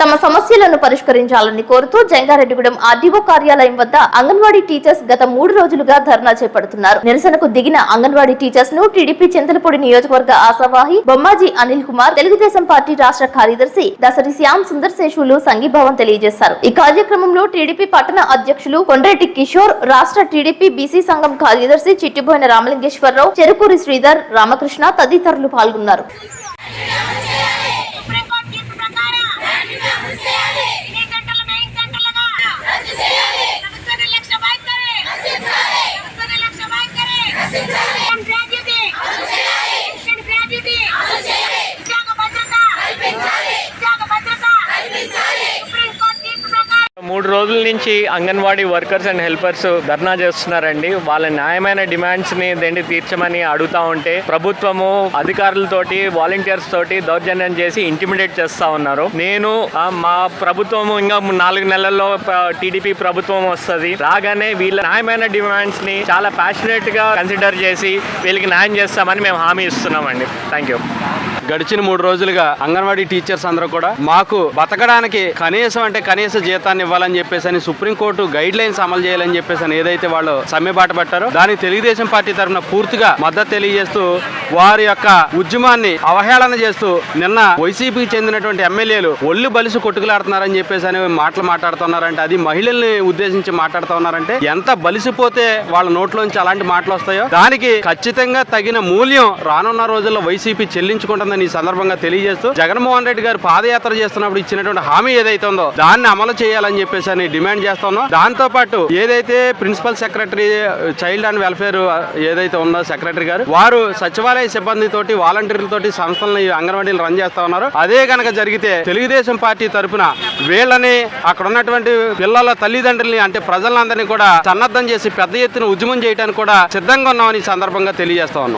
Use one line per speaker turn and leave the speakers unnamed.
తమ సమస్యలను పరిష్కరించాలని కోరుతూ జంగారెడ్డిగూడెం ఆర్డీఓ కార్యాలయం వద్ద అంగన్వాడీ టీచర్స్ గత మూడు రోజులుగా ధర్నా చేపడుతున్నారు. నిరసనకు దిగిన అంగన్వాడీ టీచర్స్ను టీడీపీ చింతలపూడి నియోజకవర్గ ఆశావాహి బొమ్మాజీ అనిల్ కుమార్ తెలుగుదేశం పార్టీ రాష్ట్ర కార్యదర్శి దసరి శ్యామ్ సుందర్ శేషులు సంఘీభావం తెలియజేశారు. ఈ కార్యక్రమంలో టీడీపీ పట్టణ అధ్యక్షులు కొండ్రెడ్డి కిషోర్ రాష్ట్ర టీడీపీ బీసీ సంఘం కార్యదర్శి చిట్టిబోయిన రామలింగేశ్వరరావు చెరుకూరి శ్రీధర్ రామకృష్ణ తదితరులు పాల్గొన్నారు.
మూడు రోజుల నుంచి anganwadi workers and helpers dharna చేస్తున్నారండి. వాళ్ళ న్యాయమైన డిమాండ్స్ని దేంటి తీర్చమని అడుగుతా ఉంటే ప్రభుత్వము అధికారులతోటి వాలంటీర్స్ తోటి దౌర్జన్యం చేసి ఇంటిమిడేట్ చేస్తా ఉన్నారు. నేను మా ప్రభుత్వము ఇంకా నాలుగు నెలల్లో టీడీపీ ప్రభుత్వం వస్తుంది. రాగానే వీళ్ళ న్యాయమైన డిమాండ్స్ని చాలా ప్యాషనేట్గా కన్సిడర్ చేసి వీళ్ళకి న్యాయం చేస్తామని మేము హామీ ఇస్తున్నామండి. థ్యాంక్ యూ
గడిచిన మూడు రోజులుగా అంగన్వాడీ టీచర్స్ అందరూ కూడా మాకు బతకడానికి కనీసం అంటే కనీస జీతాన్ని ఇవ్వాలని చెప్పేసి అని సుప్రీంకోర్టు గైడ్ లైన్స్ అమలు చేయాలని చెప్పేసి అని ఏదైతే వాళ్ళు సమ్మెబాట పట్టారో దానికి తెలుగుదేశం పార్టీ తరఫున పూర్తిగా మద్దతు తెలియజేస్తూ వారి యొక్క ఉద్యమాన్ని అవహేళన చేస్తూ నిన్న వైసీపీకి చెందినటువంటి ఎమ్మెల్యేలు ఒళ్ళు బలిసి కొట్టుకులాడుతున్నారని చెప్పేసి అని మాటలు మాట్లాడుతున్నారంటే అది మహిళల్ని ఉద్దేశించి మాట్లాడుతూ ఉన్నారంటే ఎంత బలిసిపోతే వాళ్ళ నోట్లోంచి అలాంటి మాటలు వస్తాయో దానికి ఖచ్చితంగా తగిన మూల్యం రానున్న రోజుల్లో వైసీపీ చెల్లించుకుంటుందని ఈ సందర్భంగా తెలియజేస్తూ జగన్మోహన్ రెడ్డి గారు పాదయాత్ర చేస్తున్నప్పుడు ఇచ్చినటువంటి హామీ ఏదైతే ఉందో దాన్ని అమలు చేయాలని చెప్పేసి అని డిమాండ్ చేస్తున్నాం దాంతో పాటు ఏదైతే principal secretary child and welfare ఏదైతే ఉందో సెక్రటరీ గారు వారు సచివాలయ సిబ్బంది తోటి వాలంటీర్లతోటి సంస్థలను ఈ అంగన్వాడీలు రన్ చేస్తా ఉన్నారు. అదే కనుక జరిగితే తెలుగుదేశం పార్టీ తరపున వీళ్ళని అక్కడ ఉన్నటువంటి పిల్లల తల్లిదండ్రుల్ని అంటే ప్రజలందరినీ కూడా సన్నద్ధం చేసి పెద్ద ఎత్తున ఉద్యమం చేయడానికి కూడా సిద్ధంగా ఉన్నామని ఈ సందర్భంగా తెలియజేస్తా ఉన్నాం.